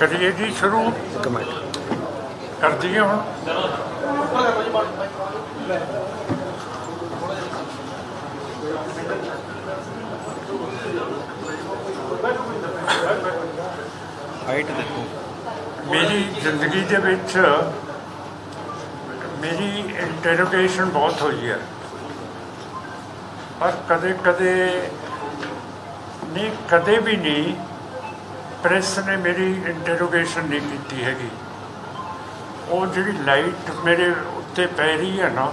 ਕਰੀਏ ਜੀ ਸ਼ੁਰੂ। ਕਰ ਦਈਏ ਹੁਣ। ਹਾਈਟ ਦੇਖੋ। ਮੇਰੀ ਜ਼ਿੰਦਗੀ ਦੇ ਵਿੱਚ ਮੇਰੀ ਇੰਟਰੋਗੇਸ਼ਨ ਬਹੁਤ ਹੋਈ ਹੈ। ਪਰ ਕਦੇ ਕਦੇ ਨਹੀਂ, ਕਦੇ ਵੀ ਨਹੀਂ ਪ੍ਰੈਸ ਨੇ ਮੇਰੀ ਇੰਟਰੋਗੇਸ਼ਨ ਨਹੀਂ ਕੀਤੀ ਹੈਗੀ। ਉਹ ਜਿਹੜੀ ਲਾਈਟ ਮੇਰੇ ਉੱਤੇ ਪੈ ਰਹੀ ਹੈ ਨਾ,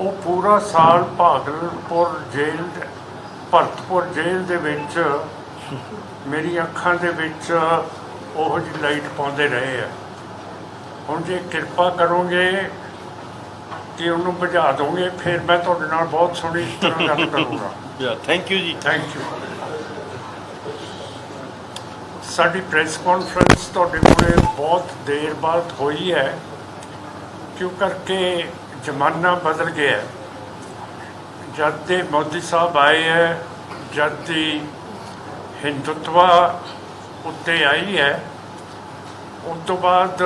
ਉਹ ਪੂਰਾ ਸਾਲ ਭਾਗਲਪੁਰ ਜੇਲ੍ਹ ਭਰਤਪੁਰ ਜੇਲ੍ਹ ਦੇ ਵਿੱਚ ਮੇਰੀ ਅੱਖਾਂ ਦੇ ਵਿੱਚ ਉਹ ਜਿਹੀ ਲਾਈਟ ਪਾਉਂਦੇ ਰਹੇ ਆ। ਹੁਣ ਜੇ ਕਿਰਪਾ ਕਰੋਗੇ ਕਿ ਉਹਨੂੰ ਬੁਝਾ ਦੋਗੇ ਫਿਰ ਮੈਂ ਤੁਹਾਡੇ ਨਾਲ ਬਹੁਤ ਸੋਹਣੀ ਤਰ੍ਹਾਂ ਗੱਲ ਕਰੂੰਗਾ। ਯਾ ਥੈਂਕ ਯੂ ਜੀ। ਥੈਂਕ ਯੂ ਸਾਡੀ ਪ੍ਰੈਸ ਕਾਨਫਰੰਸ ਤੁਹਾਡੇ ਕੋਲੇ ਬਹੁਤ ਦੇਰ ਬਾਅਦ ਹੋਈ ਹੈ ਕਿਉਂ ਕਰਕੇ ਜ਼ਮਾਨਾ ਬਦਲ ਗਿਆ ਹੈ। ਜਦ ਦੇ ਮੋਦੀ ਸਾਹਿਬ ਆਏ ਹੈ ਜਦ ਦੀ ਹਿੰਦੁੱਤਵਾ ਉੱਤੇ ਆਈ ਹੈ ਉਸ ਤੋਂ ਬਾਅਦ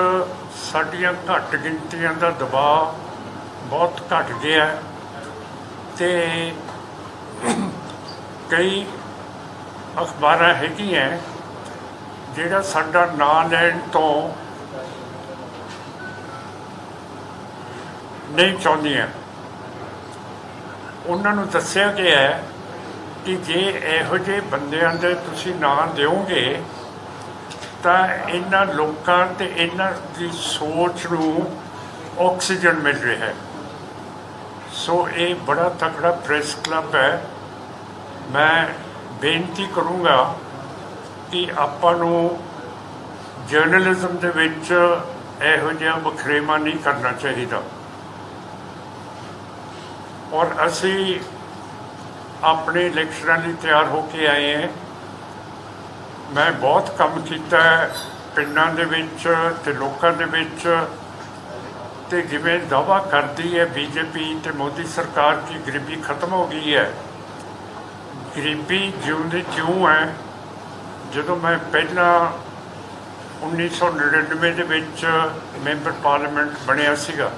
ਸਾਡੀਆਂ ਘੱਟ ਗਿਣਤੀਆਂ ਦਾ ਦਬਾਅ ਬਹੁਤ ਘਟ ਗਿਆ ਹੈ ਤੇ ਕਈ ਅਖਬਾਰਾਂ ਹੈਗੀਆਂ ਜਿਹੜਾ ਸਾਡਾ ਨਾਂ ਲੈਣ ਤੋਂ ਨਹੀਂ ਚਾਹੁੰਦੀਆਂ। ਉਹਨਾਂ ਨੂੰ ਦੱਸਿਆ ਗਿਆ ਹੈ ਕਿ ਜੇ ਇਹੋ ਜਿਹੇ ਬੰਦਿਆਂ ਦੇ ਤੁਸੀਂ ਨਾਂ ਦਿਓਗੇ, ਤਾਂ ਇਹਨਾਂ ਲੋਕਾਂ ਤੇ ਇਹਨਾਂ ਦੀ ਸੋਚ ਨੂੰ ਆਕਸੀਜਨ ਮਿਲ ਰਿਹਾ ਹੈ। ਸੋ ਇਹ ਬੜਾ ਤਕੜਾ ਪ੍ਰੈਸ ਕਲੱਬ ਹੈ। ਮੈਂ ਬੇਨਤੀ ਕਰੂੰਗਾ ਕਿ ਆਪਾਂ ਨੂੰ ਜਰਨਲਿਜ਼ਮ ਦੇ ਵਿੱਚ ਇਹੋ ਜਿਹਾ ਵਖਰੇਵਾ ਨਹੀਂ ਕਰਨਾ ਚਾਹੀਦਾ। ਔਰ ਅਸੀਂ ਆਪਣੇ ਇਲੈਕਸ਼ਨਾਂ ਲਈ ਤਿਆਰ ਹੋ ਕੇ ਆਏ ਹਾਂ। ਮੈਂ ਬਹੁਤ ਕੰਮ ਕੀਤਾ ਹੈ ਪਿੰਡਾਂ ਦੇ ਵਿੱਚ ਤੇ ਲੋਕਾਂ ਦੇ ਵਿੱਚ। ਤੇ ਜਿਵੇਂ ਦਾਵਾ ਕਰਦੀ ਹੈ ਬੀਜੇਪੀ ਤੇ ਮੋਦੀ ਸਰਕਾਰ ਕੀ ਗਰੀਬੀ ਖਤਮ ਹੋ ਗਈ ਹੈ। ਗਰੀਬੀ ਜਿਉਂਦੀ ਕਿਉਂ ਹੈ। ਜਦੋਂ ਮੈਂ ਪਹਿਲਾਂ 1999 ਦੇ ਵਿੱਚ ਮੈਂਬਰ ਪਾਰਲੀਮੈਂਟ ਬਣਿਆ ਸੀਗਾ,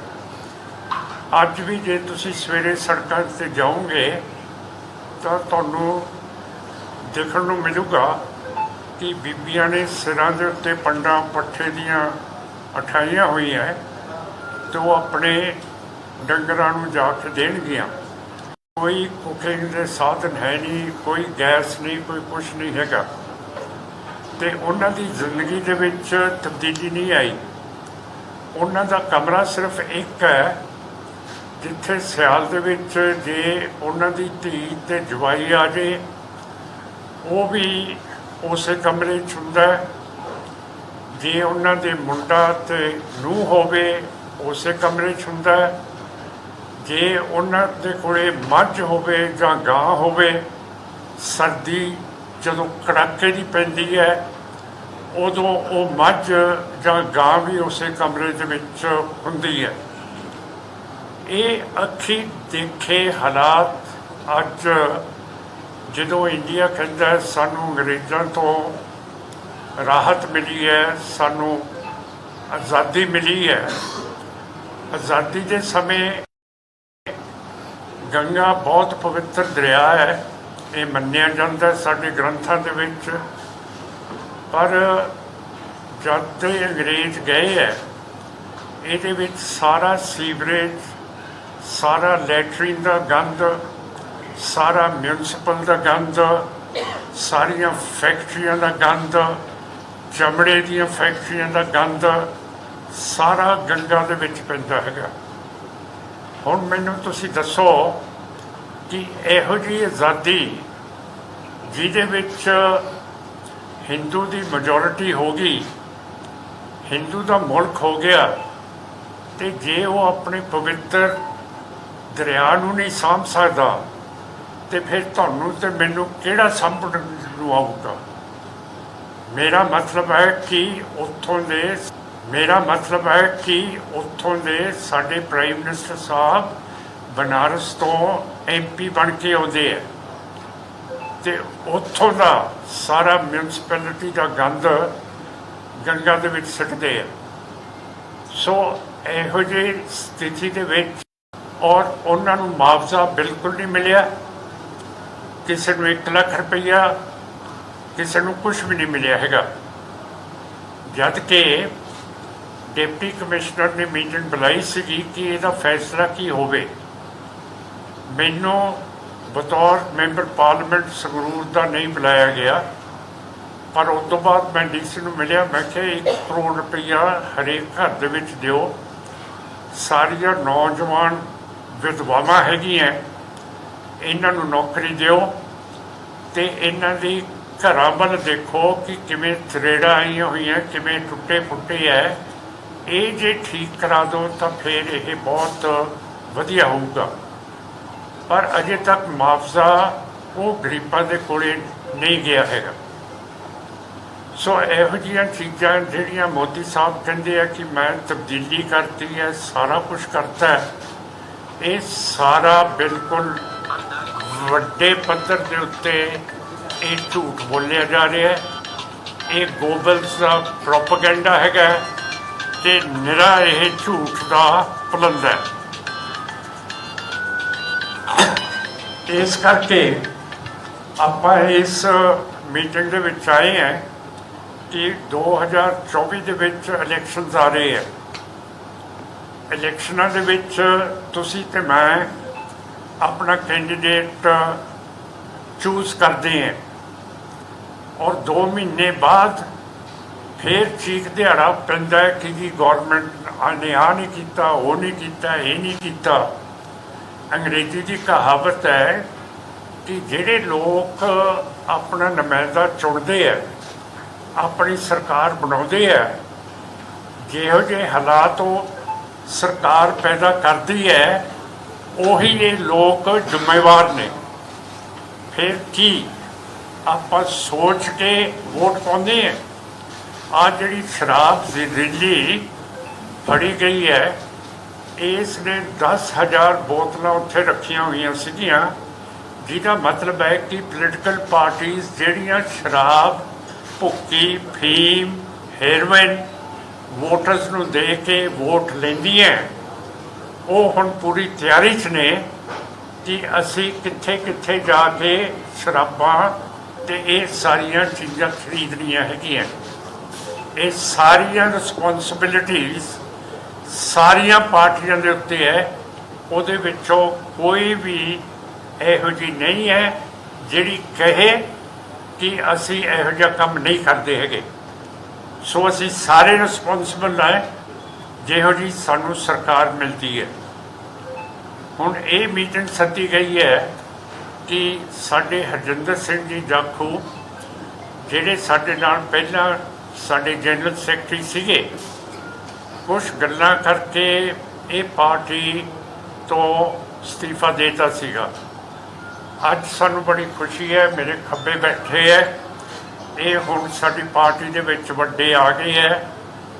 ਅੱਜ ਵੀ ਜੇ ਤੁਸੀਂ ਸਵੇਰੇ ਸੜਕਾਂ ਤੇ ਜਾਓਗੇ ਤਾਂ ਤੁਹਾਨੂੰ ਦੇਖਣ ਨੂੰ ਮਿਲੂਗਾ ਕਿ ਬੀਬੀਆਂ ਨੇ ਸਿਰਾਂ ਦੇ ਉੱਤੇ ਪੰਡਾਂ, ਪੱਠੇ ਦੀਆਂ ਅਠਾਈਆਂ ਹੋਈਆਂ ਤੇ ਉਹ ਆਪਣੇ ਡੰਗਰਾਂ ਨੂੰ ਜਾ ਕੇ ਦੇਣਗੀਆਂ। ਕੋਈ ਕੁਕਿੰਗ ਦੇ ਸਾਧਨ ਹੈ ਨਹੀਂ, ਕੋਈ ਗੈਸ ਨਹੀਂ, ਕੋਈ ਕੁਝ ਨਹੀਂ ਹੈਗਾ। ਤੇ ਉਹਨਾਂ ਦੀ ਜ਼ਿੰਦਗੀ ਦੇ ਵਿੱਚ ਤਬਦੀਲੀ ਨਹੀਂ ਆਈ। ਉਹਨਾਂ ਦਾ ਕਮਰਾ ਸਿਰਫ ਇੱਕ ਹੈ, ਜਿੱਥੇ ਸਿਆਲ ਦੇ ਵਿੱਚ ਜੇ ਉਹਨਾਂ ਦੀ ਧੀ ਤੇ ਜਵਾਈ ਆ ਜੇ, ਉਹ ਵੀ ਉਸੇ ਕਮਰੇ 'ਚ ਹੁੰਦਾ ਜੇ ਉਹਨਾਂ ਦੇ ਮੁੰਡਾ ਤੇ ਨੂੰਹ ਹੋਵੇ ਉਸੇ ਕਮਰੇ 'ਚ ਹੁੰਦਾ ਹੈ। ਜੇ ਉਹਨਾਂ ਦੇ ਕੋਲੇ ਮੱਝ ਹੋਵੇ ਜਾਂ ਗਾਂ ਹੋਵੇ, ਸਰਦੀ ਜਦੋਂ ਕੜਾਕੇ ਦੀ ਪੈਂਦੀ ਹੈ, ਉਦੋਂ ਉਹ ਮੱਝ ਜਾਂ ਗਾਂ ਵੀ ਉਸੇ ਕਮਰੇ ਦੇ ਵਿੱਚ ਹੁੰਦੀ ਹੈ ਇਹ ਅੱਖੀ ਦੇਖੇ ਹਾਲਾਤ ਅੱਜ ਜਦੋਂ ਇੰਡੀਆ ਕਹਿੰਦਾ ਸਾਨੂੰ ਅੰਗਰੇਜ਼ਾਂ ਤੋਂ ਰਾਹਤ ਮਿਲੀ ਹੈ, ਸਾਨੂੰ ਆਜ਼ਾਦੀ ਮਿਲੀ ਹੈ ਆਜ਼ਾਦੀ ਦੇ ਸਮੇਂ ਗੰਗਾ ਬਹੁਤ ਪਵਿੱਤਰ ਦਰਿਆ ਹੈ, ਇਹ ਮੰਨਿਆ ਜਾਂਦਾ ਸਾਡੇ ਗ੍ਰੰਥਾਂ ਦੇ ਵਿੱਚ। ਪਰ ਜਦ ਦੇ ਅੰਗਰੇਜ਼ ਗਏ ਹੈ, ਇਹਦੇ ਵਿੱਚ ਸਾਰਾ ਸੀਵਰੇਜ, ਸਾਰਾ ਲੈਟਰਿਨ ਦਾ ਗੰਦ, ਸਾਰਾ ਮਿਊਨਿਸਪਲ ਦਾ ਗੰਦ, ਸਾਰੀਆਂ ਫੈਕਟਰੀਆਂ ਦਾ ਗੰਦ, ਚਮੜੇ ਦੀਆਂ ਫੈਕਟਰੀਆਂ ਦਾ ਗੰਦ ਸਾਰਾ ਗੰਗਾ ਦੇ ਵਿੱਚ ਪੈਂਦਾ ਹੈਗਾ। ਹੁਣ ਮੈਨੂੰ ਤੁਸੀਂ ਦੱਸੋ ਕਿ ਇਹੋ ਜਿਹੀ ਆਜ਼ਾਦੀ ਜਿਹਦੇ ਵਿੱਚ ਹਿੰਦੂ ਦੀ ਮੈਜੋਰਿਟੀ ਹੋ ਗਈ, ਹਿੰਦੂ ਦਾ ਮੁਲਕ ਹੋ ਗਿਆ, ਤੇ ਜੇ ਉਹ ਆਪਣੇ ਪਵਿੱਤਰ ਦਰਿਆ ਨੂੰ ਨਹੀਂ ਸਾਂਭ ਸਕਦਾ, ਤੇ ਫਿਰ ਤੁਹਾਨੂੰ ਤੇ ਮੈਨੂੰ ਕਿਹੜਾ ਸਾਂਭਣ ਨੂੰ ਆਊਗਾ? ਮੇਰਾ ਮਤਲਬ ਹੈ ਕਿ ਉੱਥੋਂ ਦੇ ਮੇਰਾ ਮਤਲਬ ਹੈ ਕਿ ਉੱਥੋਂ ਦੇ ਸਾਡੇ ਪ੍ਰਾਈਮ ਮਿਨਿਸਟਰ ਸਾਹਿਬ ਬਨਾਰਸ ਤੋਂ ਐਮਪੀ ਬਣ ਕੇ ਆਉਂਦੇ ਆ। ਤੇ ਉੱਥੋਂ ਦਾ ਸਾਰਾ ਮਿਊਨਿਸਪੈਲਿਟੀ ਦਾ ਗੰਦ ਗੰਗਾ ਦੇ ਵਿੱਚ ਸਿੱਟਦੇ ਆ। ਸੋ ਇਹੋ ਜਿਹੀ ਸਥਿਤੀ ਦੇ ਵਿੱਚ ਔਰ ਉਹਨਾਂ ਨੂੰ ਮੁਆਵਜ਼ਾ ਬਿਲਕੁਲ ਨਹੀਂ ਮਿਲਿਆ। ਕਿਸੇ ਨੂੰ 1 ਲੱਖ ਰੁਪਈਆ, ਕਿਸੇ ਨੂੰ ਕੁਝ ਵੀ ਨਹੀਂ ਮਿਲਿਆ ਹੈਗਾ। ਜਦ ਕਿ ਡਿਪਟੀ ਕਮਿਸ਼ਨਰ ਨੇ ਮੀਟਿੰਗ ਬੁਲਾਈ ਸੀਗੀ ਕਿ ਇਹਦਾ ਫੈਸਲਾ ਕੀ ਹੋਵੇ। ਮੈਨੂੰ ਬਤੌਰ ਮੈਂਬਰ ਪਾਰਲੀਮੈਂਟ ਸੰਗਰੂਰ ਦਾ ਨਹੀਂ ਬੁਲਾਇਆ ਗਿਆ, ਪਰ ਉਸ ਤੋਂ ਬਾਅਦ ਮੈਂ ਡੀਸੀ ਨੂੰ ਮਿਲਿਆ, ਮੈਂ ਕਿਹਾ 1 ਕਰੋੜ ਰੁਪਈਆ ਹਰੇਕ ਘਰ ਦੇ ਵਿੱਚ ਦਿਓ। ਸਾਰੀਆਂ ਨੌਜਵਾਨ ਵਿਧਵਾਵਾਂ ਹੈਗੀਆਂ, ਇਹਨਾਂ ਨੂੰ ਨੌਕਰੀ ਦਿਓ ਤੇ ਇਹਨਾਂ ਦੀ ਘਰਾਂ ਵੱਲ ਦੇਖੋ ਕਿ ਕਿਵੇਂ ਥਰੇੜਾਂ ਆਈਆਂ ਹੋਈਆਂ, ਕਿਵੇਂ ਟੁੱਟੇ ਫੁੱਟੇ ਐ। ਇਹ ਜੇ ਠੀਕ ਕਰਾ ਦਿਓ ਤਾਂ ਫਿਰ ਇਹ ਬਹੁਤ ਵਧੀਆ ਹੋਊਗਾ। ਪਰ ਅਜੇ ਤੱਕ ਮੁਆਵਜ਼ਾ ਉਹ ਗਰੀਬਾਂ ਦੇ ਕੋਲੇ ਨਹੀਂ ਗਿਆ ਹੈਗਾ। ਸੋ ਇਹੋ ਜਿਹੀਆਂ ਚੀਜ਼ਾਂ ਜਿਹੜੀਆਂ ਮੋਦੀ ਸਾਹਿਬ ਕਹਿੰਦੇ ਆ ਕਿ ਮੈਂ ਤਬਦੀਲੀ ਕਰਤੀ ਹੈ, ਸਾਰਾ ਕੁਝ ਕਰਤਾ ਹੈ, ਇਹ ਸਾਰਾ ਬਿਲਕੁਲ ਵੱਡੇ ਪੱਧਰ ਦੇ ਉੱਤੇ ਇਹ ਝੂਠ ਬੋਲਿਆ ਜਾ ਰਿਹਾ ਹੈ। ਇਹ ਗੋਬਲਸ ਦਾ ਪ੍ਰੋਪਗੈਂਡਾ ਹੈਗਾ ਤੇ ਨਿਰਾ ਇਹ ਝੂਠ ਦਾ ਪਲੰਦਾ ਹੈ। ਇਸ ਕਰਕੇ ਆਪਾਂ ਇਸ ਮੀਟਿੰਗ ਦੇ ਵਿੱਚ ਆਏ ਹਾਂ ਕਿ 2024 ਦੇ ਵਿੱਚ ਇਲੈਕਸ਼ਨਸ ਆ ਰਹੇ ਹੈ। ਇਲੈਕਸ਼ਨਾਂ ਦੇ ਵਿੱਚ ਤੁਸੀਂ ਤੇ ਮੈਂ ਆਪਣਾ ਕੈਂਡੀਡੇਟ ਚੂਜ਼ ਕਰਦੇ ਹਾਂ। ਔਰ 2 ਮਹੀਨੇ ਬਾਅਦ ਫਿਰ ਚੀਕ ਦਿਹਾੜਾ ਪੈਂਦਾ ਹੈ ਕਿ ਜੀ ਗਵਰਨਮੈਂਟ ਨੇ ਆ ਨਹੀਂ ਕੀਤਾ, ਉਹ ਨਹੀਂ ਕੀਤਾ, ਇਹ ਨਹੀਂ ਕੀਤਾ। ਅੰਗਰੇਜ਼ੀ ਦੀ ਕਹਾਵਤ ਹੈ ਕਿ ਜਿਹੜੇ ਲੋਕ ਆਪਣਾ ਨੁਮਾਇੰਦਾ ਚੁਣਦੇ ਆ ਆਪਣੀ ਸਰਕਾਰ ਬਣਾਉਂਦੇ ਆ ਜਿਹੋ ਜਿਹੇ ਹਾਲਾਤ ਉਹ ਸਰਕਾਰ ਪੈਦਾ ਕਰਦੀ ਹੈ, ਉਹੀ ਇਹ ਲੋਕ ਜ਼ਿੰਮੇਵਾਰ ਨੇ। ਫਿਰ ਕੀ ਆਪਾਂ ਸੋਚ ਕੇ ਵੋਟ ਪਾਉਂਦੇ ਆ ਆ ਜਿਹੜੀ ਸ਼ਰਾਬ ਜ਼ਹਿਰੀਲੀ ਫੜੀ ਗਈ ਹੈ, ਇਸ ਨੇ 10000 ਬੋਤਲਾਂ ਉੱਥੇ ਰੱਖੀਆਂ ਹੋਈਆਂ ਸੀਗੀਆਂ, ਜਿਹਦਾ ਮਤਲਬ ਹੈ ਕਿ ਪੋਲੀਟੀਕਲ ਪਾਰਟੀਆਂ ਜਿਹੜੀਆਂ ਸ਼ਰਾਬ, ਭੁੱਕੀ, ਫੀਮ ਹੈਰੋਇਨ ਵੋਟਰਸ ਨੂੰ ਦੇ ਕੇ ਵੋਟ ਲੈਂਦੀਆਂ ਉਹ ਹੁਣ ਪੂਰੀ ਤਿਆਰੀ 'ਚ ਨੇ ਕਿ ਅਸੀਂ ਕਿੱਥੇ ਕਿੱਥੇ ਜਾ ਕੇ ਸ਼ਰਾਬਾਂ ਤੇ ਇਹ ਸਾਰੀਆਂ ਚੀਜ਼ਾਂ ਖਰੀਦਣੀਆਂ ਹੈਗੀਆਂ। ਇਹ ਸਾਰੀਆਂ ਰਿਸਪੌਂਸਿਬਿਲਿਟੀਆਂ ਸਾਰੀਆਂ ਪਾਰਟੀਆਂ ਦੇ ਉੱਤੇ ਹੈ। ਉਹਦੇ ਵਿੱਚੋਂ ਕੋਈ ਵੀ ਇਹੋ ਜਿਹੀ ਨਹੀਂ ਹੈ ਜਿਹੜੀ ਕਹੇ ਕਿ ਅਸੀਂ ਇਹੋ ਜਿਹਾ ਕੰਮ ਨਹੀਂ ਕਰਦੇ ਹੈਗੇ। ਸੋ ਅਸੀਂ ਸਾਰੇ ਰਿਸਪੌਂਸਿਬਲ ਹੈ। ਜਿਹੋ ਜੀ ਸਾਨੂੰ ਸਰਕਾਰ ਮਿਲਦੀ ਹੈ। ਹੁਣ ਇਹ ਮੀਟਿੰਗ ਸੱਦੀ ਗਈ ਹੈ ਕਿ ਸਾਡੇ ਹਰਜਿੰਦਰ ਸਿੰਘ ਜੀ ਜਾਖੂ, ਜਿਹੜੇ ਸਾਡੇ ਨਾਲ ਪਹਿਲਾਂ ਸਾਡੇ ਜਨਰਲ ਸੈਕਟਰੀ ਸੀਗੇ। ਕੁਝ ਗੱਲਾਂ ਕਰਕੇ ਇਹ ਪਾਰਟੀ ਤੋਂ ਅਸਤੀਫਾ ਦੇਤਾ ਸੀਗਾ। ਅੱਜ ਸਾਨੂੰ ਬੜੀ ਖੁਸ਼ੀ ਹੈ, ਮੇਰੇ ਖੱਬੇ ਬੈਠੇ ਹੈ। ਇਹ ਹੁਣ ਸਾਡੀ ਪਾਰਟੀ ਦੇ ਵਿੱਚ ਵੱਡੇ ਆ ਗਏ ਹੈ।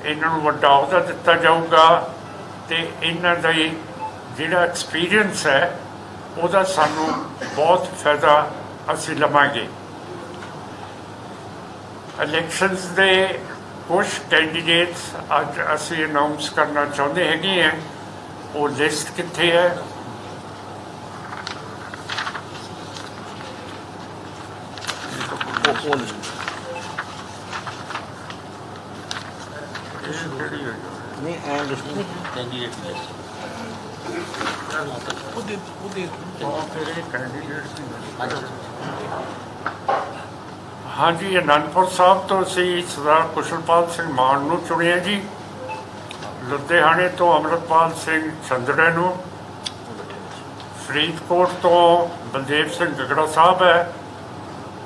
ਇਹਨਾਂ ਨੂੰ ਵੱਡਾ ਅਹੁਦਾ ਦਿੱਤਾ ਜਾਊਗਾ ਤੇ ਇਹਨਾਂ ਦਾ ਜਿਹੜਾ ਐਕਸਪੀਰੀਅੰਸ ਹੈ, ਉਹਦਾ ਸਾਨੂੰ ਬਹੁਤ ਫਾਇਦਾ ਅਸੀਂ ਲਵਾਂਗੇ। ਇਲੈਕਸ਼ਨਸ ਦੇ ਕੁਝ ਕੈਂਡੀਡੇਟਸ ਅੱਜ ਅਸੀਂ ਅਨਾਉਂਸ ਕਰਨਾ ਚਾਹੁੰਦੇ ਹੈਗੇ ਆ ਉਹ ਲਿਸਟ ਕਿੱਥੇ ਹੈ? ਉਹ ਉਹ ਨਹੀਂ ਐਂ ਲਿਸਟ ਨਹੀਂ ਕੈਂਡੀਡੇਟ ਲਿਸਟ ਉਹਦੇ ਉਹਦੇ ਉਹ ਫਿਰ ਇਹ ਕੈਂਡੀਡੇਟਸ ਨਹੀਂ ਹਾਂਜੀ, ਅਨੰਦਪੁਰ ਸਾਹਿਬ ਤੋਂ ਅਸੀਂ ਸਰਦਾਰ ਕੁਸ਼ਲਪਾਲ ਸਿੰਘ ਮਾਨ ਨੂੰ ਚੁਣਿਆ ਜੀ। ਲੁਧਿਆਣੇ ਤੋਂ ਅਮਰਪਾਲ ਸਿੰਘ ਚੰਦੜੇ ਨੂੰ। ਫਰੀਦਕੋਟ ਤੋਂ ਬਲਦੇਵ ਸਿੰਘ ਗਗੜਾ ਸਾਹਿਬ ਹੈ।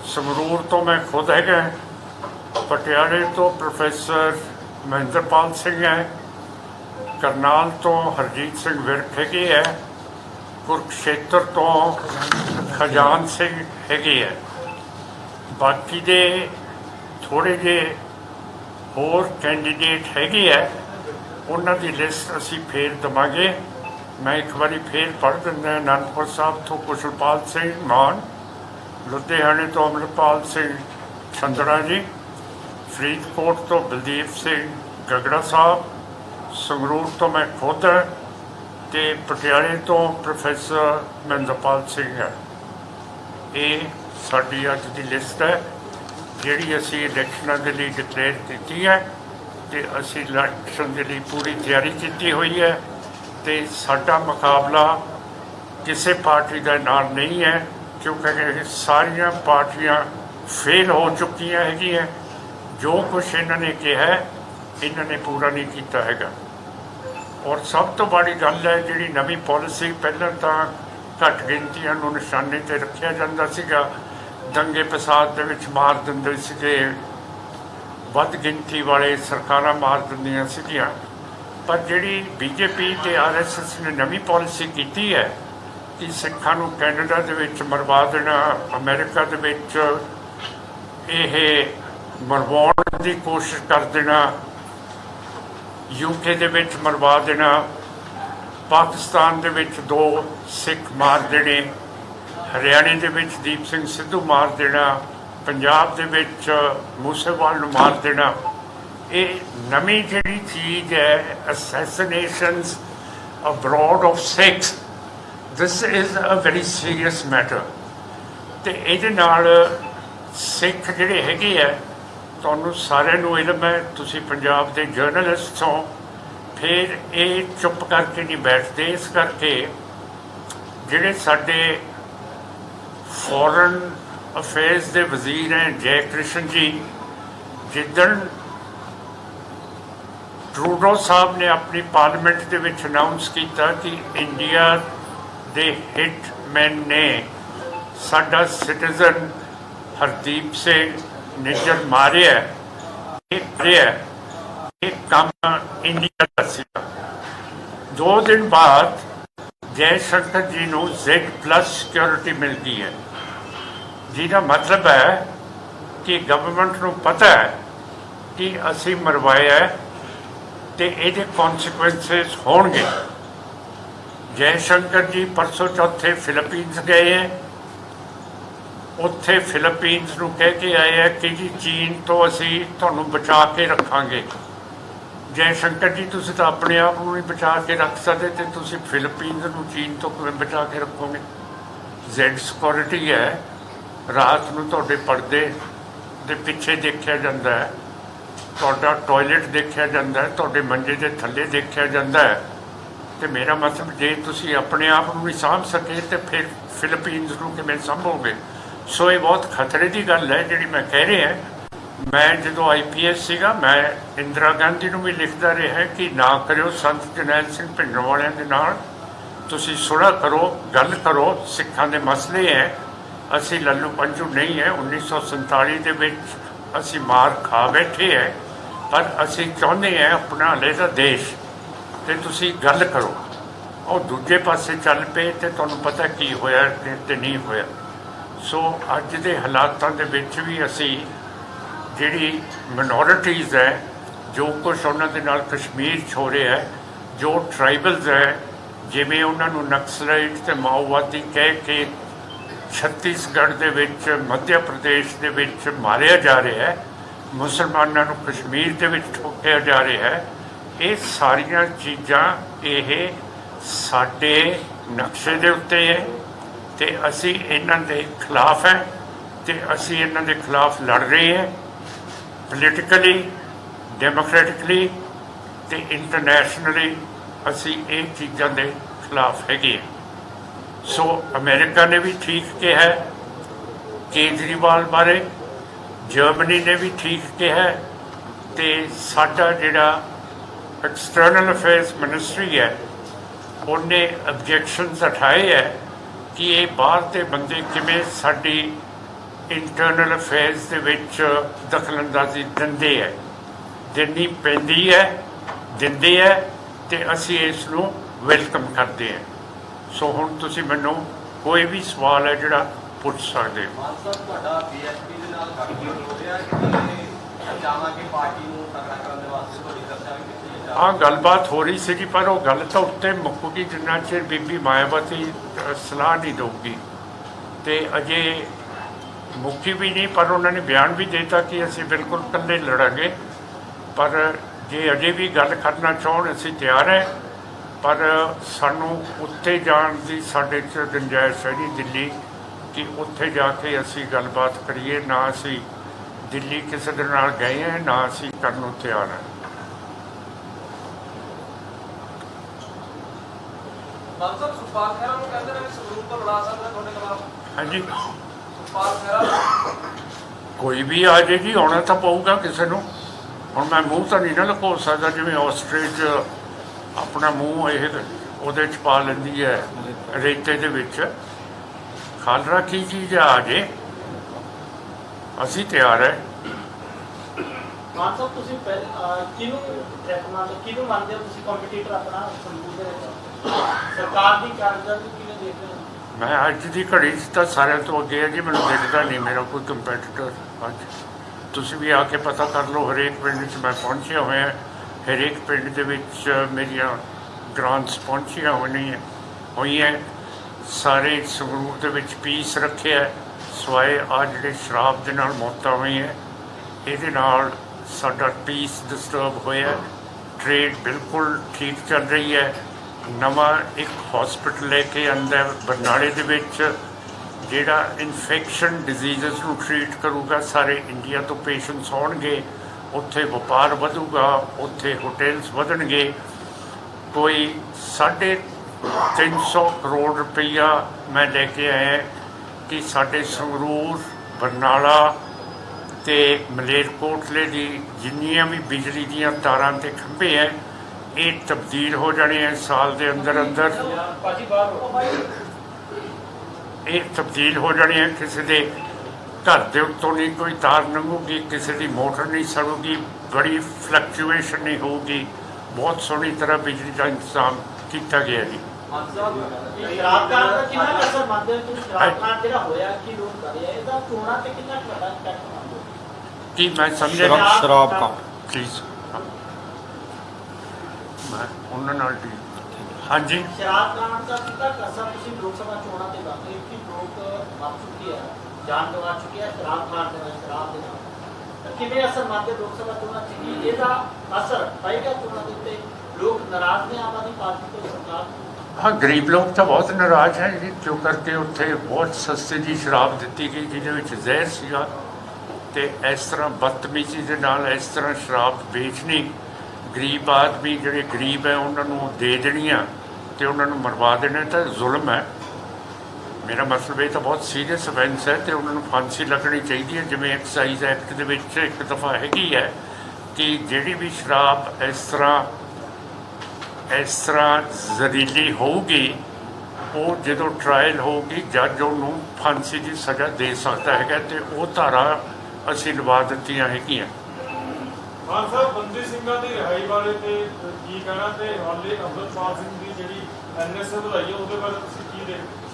ਸੰਗਰੂਰ ਤੋਂ ਮੈਂ ਖੁਦ ਹੈਗਾ ਪਟਿਆਲੇ ਤੋਂ ਪ੍ਰੋਫੈਸਰ ਮਹਿੰਦਰਪਾਲ ਸਿੰਘ ਹੈ। ਕਰਨਾਲ ਤੋਂ ਹਰਜੀਤ ਸਿੰਘ ਵਿਰਕ ਹੈਗੇ ਹੈ। ਕੁਰਕਸ਼ੇਤਰ ਤੋਂ ਖਜਾਨ ਸਿੰਘ ਹੈਗੇ ਹੈ। ਬਾਕੀ ਦੇ ਥੋੜੇ ਜਿਹੇ ਹੋਰ ਕੈਂਡੀਡੇਟ ਹੈਗੇ ਆ, ਉਹਨਾਂ ਦੀ ਲਿਸਟ ਅਸੀਂ ਫੇਰ ਦਵਾਂਗੇ। ਮੈਂ ਇੱਕ ਵਾਰੀ ਫੇਰ ਪੜ੍ਹ ਦਿੰਦਾ ਅਨੰਦਪੁਰ ਸਾਹਿਬ ਤੋਂ ਕੁਸ਼ਲਪਾਲ ਸਿੰਘ ਮਾਨ, ਲੁਧਿਆਣੇ ਤੋਂ ਅਮਰਪਾਲ ਸਿੰਘ ਛੰਦੜਾ ਜੀ, ਫਰੀਦਕੋਟ ਤੋਂ ਬਲਦੀਪ ਸਿੰਘ ਗਗੜਾ ਸਾਹਿਬ, ਸੰਗਰੂਰ ਤੋਂ ਮੈਂ ਖੁਦ ਹਾਂ ਤੇ ਪਟਿਆਲੇ ਤੋਂ ਪ੍ਰੋਫੈਸਰ ਮਹਿੰਦਰਪਾਲ ਸਿੰਘ ਹੈ। ਇਹ ਸਾਡੀ ਅੱਜ ਦੀ ਲਿਸਟ ਹੈ, ਜਿਹੜੀ ਅਸੀਂ ਇਲੈਕਸ਼ਨਾਂ ਦੇ ਲਈ ਡਿਕਲੇਅਰ ਕੀਤੀ ਹੈ ਤੇ ਅਸੀਂ ਇਲੈਕਸ਼ਨ ਦੇ ਲਈ ਪੂਰੀ ਤਿਆਰੀ ਕੀਤੀ ਹੋਈ ਹੈ ਤੇ ਸਾਡਾ ਮੁਕਾਬਲਾ ਕਿਸੇ ਪਾਰਟੀ ਦੇ ਨਾਲ ਨਹੀਂ ਹੈ, ਕਿਉਂਕਿ ਇਹ ਸਾਰੀਆਂ ਪਾਰਟੀਆਂ ਫੇਲ ਹੋ ਚੁੱਕੀਆਂ ਹੈਗੀਆਂ। ਜੋ ਕੁਝ ਇਹਨਾਂ ਨੇ ਕਿਹਾ, ਇਹਨਾਂ ਨੇ ਪੂਰਾ ਨਹੀਂ ਕੀਤਾ ਹੈਗਾ। ਔਰ ਸਭ ਤੋਂ ਬੜੀ ਗੱਲ ਹੈ, ਜਿਹੜੀ ਨਵੀਂ ਪਾਲਿਸੀ ਪਹਿਲਾਂ ਤਾਂ ਘੱਟ ਗਿਣਤੀਆਂ ਨੂੰ ਨਿਸ਼ਾਨੇ ਤੇ ਰੱਖਿਆ ਜਾਂਦਾ ਸੀਗਾ। ਦੰਗੇ ਫਸਾਦ ਦੇ ਵਿੱਚ ਮਾਰ ਦਿੰਦੇ ਸੀਗੇ। ਵੱਧ ਗਿਣਤੀ ਵਾਲੇ ਸਰਕਾਰਾਂ ਮਾਰ ਦਿੰਦੀਆਂ ਸੀਗੀਆਂ। ਪਰ ਜਿਹੜੀ ਬੀਜੇਪੀ ਤੇ ਆਰਐਸਐਸ ਨੇ ਨਵੀਂ ਪਾਲਿਸੀ ਕੀਤੀ ਹੈ, ਕਿ ਸਿੱਖਾਂ ਨੂੰ ਕੈਨੇਡਾ ਦੇ ਵਿੱਚ ਮਰਵਾ ਦੇਣਾ, ਅਮਰੀਕਾ ਦੇ ਵਿੱਚ ਇਹ ਮਰਵਾਉਣ ਦੀ ਕੋਸ਼ਿਸ਼ ਕਰ ਦੇਣਾ ਯੂਕੇ ਦੇ ਵਿੱਚ ਮਰਵਾ ਦੇਣਾ, ਪਾਕਿਸਤਾਨ ਦੇ ਵਿੱਚ ਦੋ ਸਿੱਖ ਮਾਰ ਦੇਣੇ ਹਰਿਆਣੇ ਦੇ ਵਿੱਚ ਦੀਪ ਸਿੰਘ ਸਿੱਧੂ ਮਾਰ ਦੇਣਾ, ਪੰਜਾਬ ਦੇ ਵਿੱਚ ਮੂਸੇਵਾਲ ਨੂੰ ਮਾਰ ਦੇਣਾ, ਇਹ ਨਵੀਂ ਜਿਹੜੀ ਚੀਜ਼ ਹੈ assassinations abroad of Sikhs this is a very serious matter ਤੇ ਇਹਦੇ ਨਾਲ ਸਿੱਖ ਜਿਹੜੇ ਹੈਗੇ ਆ, ਤੁਹਾਨੂੰ ਸਾਰਿਆਂ ਨੂੰ ਇਲਮ ਹੈ ਤੁਸੀਂ ਪੰਜਾਬ ਦੇ ਜਰਨਲਿਸਟ ਹੋ, ਫਿਰ ਇਹ ਚੁੱਪ ਕਰਕੇ ਨਹੀਂ ਬੈਠਦੇ, ਇਸ ਕਰਕੇ ਜਿਹੜੇ ਸਾਡੇ ਫੋਰਨ ਅਫੇਅਰਸ ਦੇ ਵਜ਼ੀਰ ਹੈ ਜੈ ਕ੍ਰਿਸ਼ਨ ਜੀ, ਜਿੱਦਣ ਟਰੂਡੋ ਸਾਹਿਬ ਨੇ ਆਪਣੀ ਪਾਰਲੀਮੈਂਟ ਦੇ ਵਿੱਚ ਅਨਾਉਂਸ ਕੀਤਾ ਕਿ ਇੰਡੀਆ ਦੇ ਹਿੱਟ ਮੈਨ ਨੇ ਸਾਡਾ ਸਿਟੀਜ਼ਨ ਹਰਦੀਪ ਸਿੰਘ ਨਿੱਜਰ ਮਾਰਿਆ ਇਹ ਕਰਿਆ ਇਹ ਕੰਮ ਇੰਡੀਆ ਦਾ ਸੀ। ਦੋ ਦਿਨ ਬਾਅਦ ਜੈ ਸ਼ੰਕਰ ਜੀ ਨੂੰ Z+ ਸਿਕਿਉਰਿਟੀ ਮਿਲ ਗਈ ਹੈ। ਜਿਹਦਾ ਮਤਲਬ ਹੈ ਕਿ ਗਵਰਨਮੈਂਟ ਨੂੰ ਪਤਾ ਹੈ ਕਿ ਅਸੀਂ ਮਰਵਾਇਆ ਹੈ ਤੇ ਇਹਦੇ ਕਨਸੀਕੁਐਂਸਸ ਹੋਣਗੇ। ਜੈ ਸ਼ੰਕਰ ਜੀ ਪਰਸੋਂ ਚੌਥੇ ਫਿਲੀਪੀਨਸ ਗਏ ਹੈ। ਉੱਥੇ ਫਿਲੀਪੀਨਸ ਨੂੰ ਕਹਿ ਕੇ ਆਏ ਹੈ ਕਿ ਜੀ ਚੀਨ ਤੋਂ ਅਸੀਂ ਤੁਹਾਨੂੰ ਬਚਾ ਕੇ ਰੱਖਾਂਗੇ। ਜੈ ਸ਼ੰਕਰ ਜੀ, ਤੁਸੀਂ ਤਾਂ ਆਪਣੇ ਆਪ ਨੂੰ ਨਹੀਂ ਬਚਾ ਕੇ ਰੱਖ ਸਕਦੇ ਤੇ ਤੁਸੀਂ ਫਿਲੀਪੀਨਸ ਨੂੰ ਚੀਨ ਤੋਂ ਕਿਵੇਂ ਬਚਾ ਕੇ ਰੱਖੋਗੇ? ਜ਼ੈਡ ਸਿਕਿਉਰਿਟੀ ਹੈ। ਰਾਤ ਨੂੰ ਤੁਹਾਡੇ ਪਰਦੇ ਦੇ ਪਿੱਛੇ ਦੇਖਿਆ ਜਾਂਦਾ ਹੈ। ਤੁਹਾਡਾ ਟਾਇਲਟ ਦੇਖਿਆ ਜਾਂਦਾ ਹੈ, ਤੁਹਾਡੇ ਮੰਜੇ ਦੇ ਥੱਲੇ ਦੇਖਿਆ ਜਾਂਦਾ ਹੈ। ਤੇ ਮੇਰਾ ਮਤਲਬ ਜੇ ਤੁਸੀਂ ਆਪਣੇ ਆਪ ਨੂੰ ਵੀ ਸਾਂਭ ਸਕੇ ਤੇ ਫਿਰ ਫਿਲੀਪੀਨਸ ਨੂੰ ਕਿਵੇਂ ਸੰਭੋਗੇ? ਸੋ ਇਹ ਬਹੁਤ ਖਤਰੇ ਦੀ ਗੱਲ ਹੈ ਜਿਹੜੀ ਮੈਂ ਕਹਿ ਰਿਹਾ ਮੈਂ ਜਦੋਂ ਆਈਪੀਐਸ ਸੀਗਾ, ਮੈਂ ਇੰਦਰਾ ਗਾਂਧੀ ਨੂੰ ਵੀ ਲਿਖਦਾ ਰਿਹਾ ਕਿ ਨਾ ਕਰਿਓ ਸੰਤ ਜਨੈਲ ਸਿੰਘ ਭਿੰਡਰਾਂ ਵਾਲਿਆਂ ਦੇ ਨਾਲ। ਤੁਸੀਂ ਸੁਣਾ ਕਰੋ, ਗੱਲ ਕਰੋ, ਸਿੱਖਾਂ ਦੇ ਮਸਲੇ ਹੈ। ਅਸੀਂ ਲੱਲੂ ਪੰਜੂ ਨਹੀਂ ਹੈ 1947 ਦੇ ਵਿੱਚ ਅਸੀਂ ਮਾਰ ਖਾ ਬੈਠੇ ਹੈ, ਪਰ ਅਸੀਂ ਚਾਹੁੰਦੇ ਹਾਂ ਆਪਣਾ ਅਲੱਗਾ ਦੇਸ਼। ਤੇ ਤੁਸੀਂ ਗੱਲ ਕਰੋ, ਉਹ ਦੂਜੇ ਪਾਸੇ ਚੱਲ ਪਏ ਤੇ ਤੁਹਾਨੂੰ ਪਤਾ ਕੀ ਹੋਇਆ ਤੇ- ਨਹੀਂ ਹੋਇਆ। ਸੋ ਅੱਜ ਦੇ ਹਾਲਾਤਾਂ ਦੇ ਵਿੱਚ ਵੀ ਅਸੀਂ ਜਿਹੜੀ ਮਿਨੋਰਿਟੀਜ਼ ਹੈ, ਜੋ ਕੁਛ ਉਹਨਾਂ ਦੇ ਨਾਲ ਕਸ਼ਮੀਰ 'ਚ ਰਿਹਾ ਹੈ, ਜੋ ਟ੍ਰਾਈਬਲਸ ਹੈ, ਜਿਵੇਂ ਉਹਨਾਂ ਨੂੰ ਨਕਸਲਾਈਟ ਤੇ ਮਾਓਵਾਦੀ ਕਹਿ ਕੇ ਛੱਤੀਸਗੜ੍ਹ ਦੇ ਵਿੱਚ ਮੱਧ ਪ੍ਰਦੇਸ਼ ਦੇ ਵਿੱਚ ਮਾਰਿਆ ਜਾ ਰਿਹਾ ਹੈ। ਮੁਸਲਮਾਨਾਂ ਨੂੰ ਕਸ਼ਮੀਰ ਦੇ ਵਿੱਚ ਠੋਕਿਆ ਜਾ ਰਿਹਾ ਹੈ। ਇਹ ਸਾਰੀਆਂ ਚੀਜ਼ਾਂ, ਇਹ ਸਾਡੇ ਨਕਸ਼ੇ ਦੇ ਉੱਤੇ ਹੈ ਤੇ ਅਸੀਂ ਇਹਨਾਂ ਦੇ ਖਿਲਾਫ ਹੈ ਤੇ ਅਸੀਂ ਇਹਨਾਂ ਦੇ ਖਿਲਾਫ ਲੜ ਰਹੇ ਹਾਂ। ਪੋਲੀਟੀਕਲੀ ਡੈਮੋਕ੍ਰੈਟਿਕਲੀ ਤੇ ਇੰਟਰਨੈਸ਼ਨਲੀ ਅਸੀਂ ਇਹ ਚੀਜ਼ਾਂ ਦੇ ਖਿਲਾਫ ਹੈਗੇ ਹਾਂ। ਸੋ ਅਮਰੀਕਾ ਨੇ ਵੀ ਠੀਕ ਕਿਹਾ ਕੇਜਰੀਵਾਲ ਬਾਰੇ, ਜਰਮਨੀ ਨੇ ਵੀ ਠੀਕ ਕਿਹਾ ਹੈ, ਤੇ ਸਾਡਾ ਜਿਹੜਾ ਐਕਸਟਰਨਲ ਅਫੇਅਰਸ ਮਿਨਿਸਟਰੀ ਹੈ, ਉਹਨੇ ਆਬਜੈਕਸ਼ਨਸ ਉਠਾਏ ਹੈ ਕਿ ਇਹ ਬਾਹਰ ਦੇ ਬੰਦੇ ਕਿਵੇਂ ਸਾਡੀ ਇੰਟਰਨਲ ਅਫੇਅਰਸ ਦੇ ਵਿੱਚ ਦਖਲਅੰਦਾਜ਼ੀ ਦਿੰਦੇ ਹੈ। ਦੇਣੀ ਪੈਂਦੀ ਹੈ, ਦਿੰਦੇ ਹੈ ਤੇ ਅਸੀਂ ਇਸ ਨੂੰ ਵੈਲਕਮ ਕਰਦੇ ਹਾਂ। ਸੋ ਹੁਣ ਤੁਸੀਂ ਮੈਨੂੰ ਕੋਈ ਵੀ ਸਵਾਲ ਹੈ ਜਿਹੜਾ ਪੁੱਛ ਸਕਦੇ ਹੋ। ਮਾਨ ਸਾਹਿਬ ਤੁਹਾਡਾ ਬੀਐਸਪੀ ਦੇ ਨਾਲ ਗੱਲਬਾਤ ਹੋ ਰਿਹਾ ਕਿ ਚਾਹਾਂਗੇ ਪਾਰਟੀ ਨੂੰ ਤਕੜਾ ਕਰਨ ਦੇ ਵਾਸਤੇ ਤੁਹਾਡੀ ਚਰਚਾ ਵੀ ਕੀਤੀ ਜਾ ਆ ਗੱਲਬਾਤ ਹੋ ਰਹੀ ਸੀਗੀ ਪਰ ਉਹ ਗੱਲ ਤਾਂ ਉੱਤੇ ਮੁੱਕੂਗੀ ਜਿੰਨਾ ਚਿਰ ਬੀਬੀ ਮਾਇਆਵਤੀ ਸਲਾਹ ਨਹੀਂ ਦਊਗੀ। ਤੇ ਅਜੇ ਮੁਖੀ ਵੀ ਨਹੀਂ ਪਰ ਉਹਨਾਂ ਨੇ ਬਿਆਨ ਵੀ ਦਿੱਤਾ ਕਿ ਅਸੀਂ ਬਿਲਕੁਲ ਇਕੱਲੇ ਲੜਾਂਗੇ। ਪਰ ਜੇ ਅਜੇ ਵੀ ਗੱਲ ਕਰਨਾ ਚਾਹਣ ਅਸੀਂ ਤਿਆਰ ਹੈ। ਪਰ ਸਾਨੂੰ ਉੱਤੇ ਜਾਣ ਦੀ ਸਾਡੇ 'ਚ ਗੁੰਜਾਇਸ਼ ਹੈ ਜੀ ਦਿੱਲੀ ਕਿ ਉੱਥੇ ਜਾ ਕੇ ਅਸੀਂ ਗੱਲਬਾਤ ਕਰੀਏ। ਨਾ ਅਸੀਂ ਦਿੱਲੀ ਕਿਸੇ ਦੇ ਨਾਲ ਗਏ ਹਾਂ ਨਾ ਅਸੀਂ ਕਰਨ ਨੂੰ ਤਿਆਰ ਸੁਪਾਲ ਖਹਿਰਾ ਨੂੰ ਕਹਿੰਦੇ ਸਕਦਾ ਤੁਹਾਡੇ ਖਿਲਾਫ। ਹਾਂਜੀ। ਸੁਪਾਲ ਖਹਿਰਾ ਕੋਈ ਵੀ ਆ ਜੇ ਜੀ ਆਉਣਾ ਤਾਂ ਪਊਗਾ ਕਿਸੇ ਨੂੰ। ਹੁਣ ਮੈਂ ਮੂੰਹ ਤਾਂ ਨਹੀਂ ਨਾ ਲੁਕੋ ਸਕਦਾ ਜਿਵੇਂ ਆਸਟ੍ਰੇਜ ਆਪਣਾ ਮੂੰਹ ਇਹ ਉਹਦੇ ਚ ਪਾ ਲੈਂਦੀ ਹੈ ਰੇਤੇ ਦੇ ਵਿੱਚ। ਖਾਲਰਾ ਕੀ ਚੀਜ਼ ਆ ਜੇ ਅਸੀਂ ਤਿਆਰ ਹੈ। ਮਾਨ ਸਾਹਿਬ ਤੁਸੀਂ ਪਹਿਲ- ਅਹ ਕਿਹਨੂੰ ਰეკਮੈਂਡ ਕਿਹਨੂੰ ਮੰਨਦੇ ਹੋ ਤੁਸੀਂ ਕੰਪੀਟੀਟਰ ਆਪਣਾ ਸੰਗਰੂਰ ਦੇ ਵਿੱਚ? ਸਰਕਾਰ ਦੀ ਕਾਰਜਕਾਰੀ ਕਿਵੇਂ ਦੇਖਦੇ ਹੋ? ਮੈਂ ਅੱਜ ਦੀ ਘੜੀ 'ਚ ਤਾਂ ਸਾਰਿਆਂ ਤੋਂ ਅੱਗੇ ਹੈ ਜੀ ਮੈਨੂੰ ਦਿਖਦਾ ਨਹੀਂ ਮੇਰਾ ਕੋਈ ਕੰਪੀਟੀਟਰ ਅੱਜ। ਤੁਸੀਂ ਵੀ ਆ ਕੇ ਪਤਾ ਕਰ ਲਓ ਹਰੇਕ ਪਿੰਡ 'ਚ ਮੈਂ ਪਹੁੰਚਿਆ ਹੋਇਆ। ਹਰੇਕ ਪਿੰਡ ਦੇ ਵਿੱਚ ਮੇਰੀਆਂ ਗ੍ਰਾਂਟਸ ਪਹੁੰਚੀਆਂ ਹੋਣੀਆਂ ਹੋਈਆਂ ਸਾਰੇ ਸੰਗਰੂਰ ਦੇ ਵਿੱਚ ਪੀਸ ਰੱਖਿਆ ਸਵਾਏ ਆ ਜਿਹੜੇ ਸ਼ਰਾਬ ਦੇ ਨਾਲ ਮੌਤਾਂ ਹੋਈਆਂ ਇਹਦੇ ਨਾਲ ਸਾਡਾ ਪੀਸ ਡਿਸਟਰਬ ਹੋਇਆ ਟ੍ਰੇਡ ਬਿਲਕੁਲ ਠੀਕ ਚੱਲ ਰਹੀ ਹੈ। ਨਵਾਂ ਇੱਕ ਹਸਪੀਟਲ ਲੈ ਕੇ ਆਂਦਾ ਬਰਨਾਲੇ ਦੇ ਵਿੱਚ, ਜਿਹੜਾ ਇਨਫੈਕਸ਼ਨ ਡਿਜ਼ੀਜ਼ਸ ਨੂੰ ਟ੍ਰੀਟ ਕਰੂਗਾ, ਸਾਰੇ ਇੰਡੀਆ ਤੋਂ ਪੇਸ਼ੈਂਟਸ ਆਉਣਗੇ। ਉੱਥੇ ਵਪਾਰ ਵਧੂਗਾ ਉੱਥੇ ਹੋਟਲਸ ਵਧਣਗੇ। ਕੋਈ ਸਾਢੇ 300 ਕਰੋੜ ਰੁਪਈਆ ਮੈਂ ਲੈ ਕੇ ਆਇਆ ਕਿ ਸਾਡੇ ਸੰਗਰੂਰ ਬਰਨਾਲਾ ਤੇ ਮਲੇਰਕੋਟਲੇ ਦੀ ਜਿੰਨੀਆਂ ਵੀ ਬਿਜਲੀ ਦੀਆਂ ਤਾਰਾਂ ਤੇ ਖੰਭੇ ਹੈ ਇਹ ਤਬਦੀਲ ਹੋ ਜਾਣੇ ਹੈ ਸਾਲ ਦੇ ਅੰਦਰ ਅੰਦਰ। ਇਹ ਤਬਦੀਲ ਹੋ ਜਾਣੀ ਹੈ ਕਿਸੇ ਦੇ ਘਰ ਦੇ ਉੱਤੋਂ ਨਹੀਂ ਕੋਈ ਤਾਰ ਲੰਘੂਗੀ ਕਿਸੇ ਦੀ ਮੋਟਰ ਨਹੀਂ ਸੜੂਗੀ ਬੜੀ ਫਲਕਚੁਏਸ਼ਨ ਨਹੀਂ ਹੋਊਗੀ। ਬਹੁਤ ਸੋਹਣੀ ਤਰ੍ਹਾਂ ਬਿਜਲੀ ਦਾ ਇੰਤਜ਼ਾਮ ਕੀਤਾ ਗਿਆ ਜੀ। ਕੁ ਕੀ ਕੁ ਕੀ ਮੈਂ ਸਮਝਿਆ? ਸ਼ਰਾਬ- ਕਾ ਪਲੀਜ਼ ਮੈਂ ਉਹਨਾਂ ਨਾਲ ਡੀ ਹਾਂਜੀ। ਸ਼ਰਾਬ ਕਾਂਡ ਦਾ ਕਿੰਨਾ ਕੁ ਅਸਰ ਤੁਸੀਂ ਲੋਕ ਸਭਾ ਚੋਣਾਂ ਤੇ ਕਰਦੇ ਕਿ ਲੋਕ ਮਰ ਚੁੱਕੇ ਆ? ਜਾਨ ਗਵਾ ਚੁੱਕੇ ਆ ਸ਼ਰਾਬ ਖਾਣ ਦੇ ਨਾਲ ਸ਼ਰਾਬ ਦੇ ਨਾਲ। ਤਾਂ ਕਿਵੇਂ ਅਸਰ ਮੰਨਦੇ ਲੋਕ ਸਭਾ ਚੋਣਾਂ 'ਚ? ਕਿ ਇਹਦਾ ਅਸਰ ਪਏਗਾ ਚੋਣਾਂ ਦੇ ਉੱਤੇ? ਲੋਕ ਨਾਰਾਜ਼ ਨੇ ਆਮ ਆਦਮੀ ਪਾਰਟੀ ਤੋਂ ਸਰਕਾਰ ਹਾਂ, ਗਰੀਬ ਲੋਕ ਤਾਂ ਬਹੁਤ ਨਾਰਾਜ਼ ਹੈ ਜੀ। ਕਿਉਂ ਕਰਕੇ ਉੱਥੇ ਬਹੁਤ ਸਸਤੇ ਦੀ ਸ਼ਰਾਬ ਦਿੱਤੀ ਗਈ, ਜਿਹਦੇ ਵਿੱਚ ਜ਼ਹਿਰ ਸੀਗਾ। ਤੇ ਇਸ ਤਰ੍ਹਾਂ ਬਦਤਮੀਜ਼ੀ ਦੇ ਨਾਲ ਇਸ ਤਰ੍ਹਾਂ ਸ਼ਰਾਬ ਵੇਚਣੀ, ਗਰੀਬ ਆਦਮੀ ਜਿਹੜੇ ਗਰੀਬ ਹੈ, ਉਹਨਾਂ ਨੂੰ ਦੇ ਦੇਣੀਆਂ ਤੇ ਉਹਨਾਂ ਨੂੰ ਮਰਵਾ ਦੇਣਾ ਤਾਂ ਜ਼ੁਲਮ ਹੈ। ਮੇਰਾ ਮਤਲਬ ਇਹ ਤਾਂ ਬਹੁਤ ਸੀਰੀਅਸ ਅਫੈਂਸ ਹੈ ਤੇ ਉਹਨਾਂ ਨੂੰ ਫਾਂਸੀ ਲੱਗਣੀ ਚਾਹੀਦੀ ਹੈ, ਜਿਵੇਂ ਐਕਸਾਈਜ਼ ਐਕਟ ਦੇ ਵਿੱਚ ਇੱਕ ਦਫਾ ਹੈਗੀ ਹੈ ਕਿ ਜਿਹੜੀ ਵੀ ਸ਼ਰਾਬ ਇਸ ਤਰ੍ਹਾਂ ਇਸ ਤਰ੍ਹਾਂ ਜ਼ਹਿਰੀਲੀ ਹੋਊਗੀ, ਉਹ ਜਦੋਂ ਟ੍ਰਾਇਲ ਹੋਊਗੀ, ਜੱਜ ਉਹਨੂੰ ਫਾਂਸੀ ਦੀ ਸਜ਼ਾ ਦੇ ਸਕਦਾ ਹੈਗਾ ਤੇ ਉਹ ਧਾਰਾ ਅਸੀਂ ਲਵਾ ਦਿੱਤੀਆਂ ਹੈਗੀਆਂ। ਮਾਨ ਸਾਹਿਬ ਬੰਦੀ ਸਿੰਘਾਂ ਦੀ ਰਿਹਾਈ ਬਾਰੇ ਤੇ ਕੀ ਕਹਿਣਾ ਤੇ ਹਾਲੇ ਅੰਮ੍ਰਿਤਪਾਲ ਸਿੰਘ ਦੀ ਜਿਹੜੀ ਐਨਐਸਏ ਵਧਾਈ ਉਹਦੇ ਬਾਰੇ ਤੁਸੀਂ ਕੀ ਦੇਖਦੇ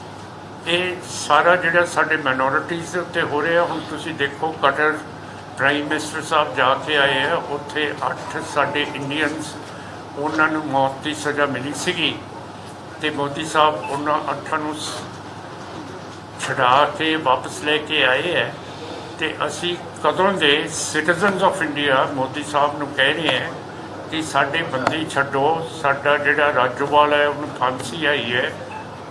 ਇਹ ਸਾਰਾ ਜਿਹੜਾ ਸਾਡੇ ਮਾਈਨੋਰਿਟੀਜ਼ ਦੇ ਉੱਤੇ ਹੋ ਰਿਹਾ, ਹੁਣ ਤੁਸੀਂ ਦੇਖੋ ਕਟਰ ਪ੍ਰਾਈਮ ਮਿਨਿਸਟਰ ਸਾਹਿਬ ਜਾ ਕੇ ਆਏ ਆ, ਉੱਥੇ ਅੱਠ ਸਾਡੇ ਇੰਡੀਅਨਸ ਉਹਨਾਂ ਨੂੰ ਮੌਤ ਦੀ ਸਜ਼ਾ ਮਿਲੀ ਸੀਗੀ ਤੇ ਮੋਦੀ ਸਾਹਿਬ ਉਹਨਾਂ ਅੱਠਾਂ ਨੂੰ ਛਡਾ ਕੇ ਵਾਪਸ ਲੈ ਕੇ ਆਏ ਹੈ ਤੇ ਅਸੀਂ ਕਦੋਂ ਦੇ citizens of India Modi sahib ਨੂੰ ਕਹਿ ਰਹੇ ਹਾਂ ਕਿ ਸਾਡੇ ਬੰਦੀ ਛੱਡੋ, ਸਾਡਾ ਜਿਹੜਾ ਰਾਜੋਵਾਲ ਹੈ, ਉਹਨੂੰ ਫਾਂਸੀ ਆਈ ਹੈ,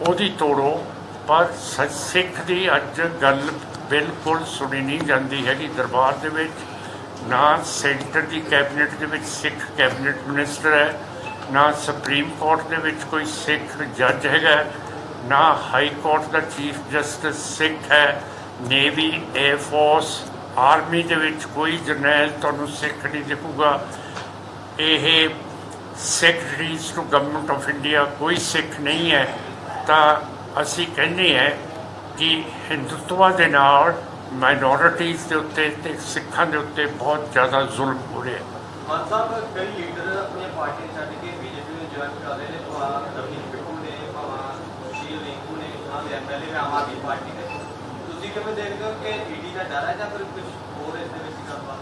ਉਹਦੀ ਤੋੜੋ। ਪਰ ਸ- ਸਿੱਖ ਦੀ ਅੱਜ ਗੱਲ ਬਿਲਕੁਲ ਸੁਣੀ ਨਹੀਂ ਜਾਂਦੀ ਹੈਗੀ। ਦਰਬਾਰ ਦੇ ਵਿੱਚ ਨਾ ਸੈਂਟਰ ਦੀ ਕੈਬਨਿਟ ਦੇ ਵਿੱਚ ਸਿੱਖ ਕੈਬਨਿਟ ਮਿਨਿਸਟਰ ਹੈ, ਨਾ ਸੁਪਰੀਮ ਕੋਰਟ ਦੇ ਵਿੱਚ ਕੋਈ ਸਿੱਖ ਜੱਜ ਹੈਗਾ ਨਾ ਹਾਈ ਕੋਰਟ ਦਾ ਚੀਫ ਜਸਟਿਸ ਸਿੱਖ ਹੈ, ਨੇਵੀ 에ਅਰ ਫੋਰਸ, ਆਰਮੀ ਦੇ ਵਿੱਚ ਕੋਈ ਜਰਨੈਲ ਤੁਹਾਨੂੰ ਸਿੱਖ ਨਹੀਂ ਦਿਖੂਗਾ। ਇਹ secretaries to government of India ਕੋਈ ਸਿੱਖ ਨਹੀਂ ਹੈ, ਤਾਂ ਅਸੀਂ ਕਹਿੰਦੇ ਹਾਂ ਕਿ ਹਿੰਦੂਤਵਾ ਦੇ ਨਾਲ ਮਾਈਨੋਰਿਟੀਜ਼ ਦੇ ਉੱਤੇ ਤੇ ਸਿੱਖਾਂ ਦੇ ਉੱਤੇ ਬਹੁਤ ਜ਼ਿਆਦਾ ਜ਼ੁਲਮ ਹੋ ਰਿਹਾ ਹੈ। ਮਾਨ ਸਾਹਿਬ ਕਈ ਲੀਡਰ ਆਪਣੀਆਂ ਪਾਰਟੀਆਂ ਛੱਡ ਕੇ ਬੀਜੇਪੀ ਨੂੰ ਜੁਆਇਨ ਕਰ ਰਹੇ ਨੇ ਭਾਵੇਂ ਰਵਨੀਤ ਬਿੱਟੂ ਨੇ ਭਾਵੇਂ ਸ਼ੀਲ ਰਿੰਕੂ ਨੇ ਉਹਨਾਂ ਦੇ ਐਮਐਲਏ ਆਮ ਆਦਮੀ ਪਾਰਟੀ ਦੇ। ਤੁਸੀਂ ਕਿਵੇਂ ਦੇਖਦੇ ਹੋ ਕਿ ਈਡੀ ਦਾ ਡਰ ਹੈ ਜਾਂ ਫਿਰ ਕੁਝ ਹੋਰ ਇਸ ਦੇ ਵਿੱਚ ਗੱਲਬਾਤ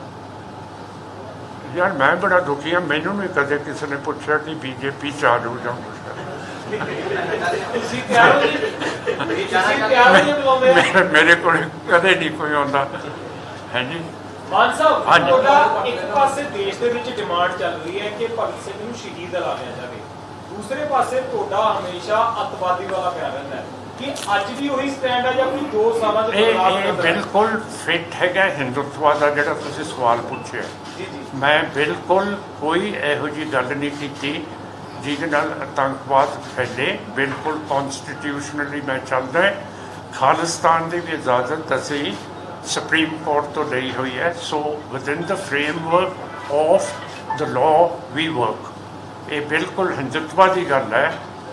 ਯਾਰ ਮੈਂ ਬੜਾ ਦੁਖੀ ਹਾਂ ਮੈਨੂੰ ਨਹੀਂ ਕਦੇ ਕਿਸੇ ਨੇ ਪੁੱਛਿਆ ਕਿ ਬੀਜੇਪੀ ਚਾਲੂ ਜਾਂ। ਤੁਸੀਂ ਹੋ ਜੀ? ਹੋ? ਬੁਲਾਉਂਦੇ ਮੇਰੇ ਮੇਰੇ ਕੋਲ ਕਦੇ ਨਹੀਂ ਕੋਈ ਆਉਂਦਾ। ਹਾਂਜੀ। ਮਾਨ ਸਾਹਿਬ ਹਾਂਜੀ। ਇੱਕ ਪਾਸੇ ਦੇਸ਼ ਦੇ ਵਿੱਚ ਡਿਮਾਂਡ ਚੱਲ ਰਹੀ ਹੈ ਕਿ ਭਗਤ ਸਿੰਘ ਨੂੰ ਸ਼ਹੀਦ ਐਲਾਨਿਆ ਜਾਵੇ। ਦੂਸਰੇ ਪਾਸੇ ਤੁਹਾਡਾ ਹਮੇਸ਼ਾ ਅੱਤਵਾਦੀ ਵਾਲਾ ਪਿਆ ਰਹਿੰਦਾ ਹੈ। ਕਿ ਅੱਜ ਵੀ ਉਹੀ ਸਟੈਂਡ ਹੈ ਜਾਂ ਕੋਈ ਦੋ ਸਾਲਾਂ ਦੇ ਬਦਲਾਅ ਇਹ? ਬਿਲਕੁਲ ਫਿੱਟ ਹੈਗਾ ਹਿੰਦੁੱਤਵਾ ਦਾ ਜਿਹੜਾ ਤੁਸੀਂ ਸਵਾਲ ਪੁੱਛਿਆ। ਜੀ ਜੀ। ਮੈਂ ਬਿਲਕੁਲ ਕੋਈ ਇਹੋ ਜੀ ਗੱਲ ਨਹੀਂ ਕੀਤੀ ਜਿਹਦੇ ਨਾਲ ਆਤੰਕਵਾਦ ਫੈਲੇ ਬਿਲਕੁਲ ਕਨਸਟੀਟਿਊਸ਼ਨਲੀ ਮੈਂ ਚੱਲਦਾ ਹੈ। ਖਾਲਿਸਤਾਨ ਦੀ ਵੀ ਇਜਾਜ਼ਤ ਅਸੀਂ ਸੁਪਰੀਮ ਕੋਰਟ ਤੋਂ ਲਈ ਹੋਈ ਹੈ। So within the framework of the law we work ਇਹ ਬਿਲਕੁਲ ਹਿੰਦੁੱਤਵਾ ਦੀ ਗੱਲ ਹੈ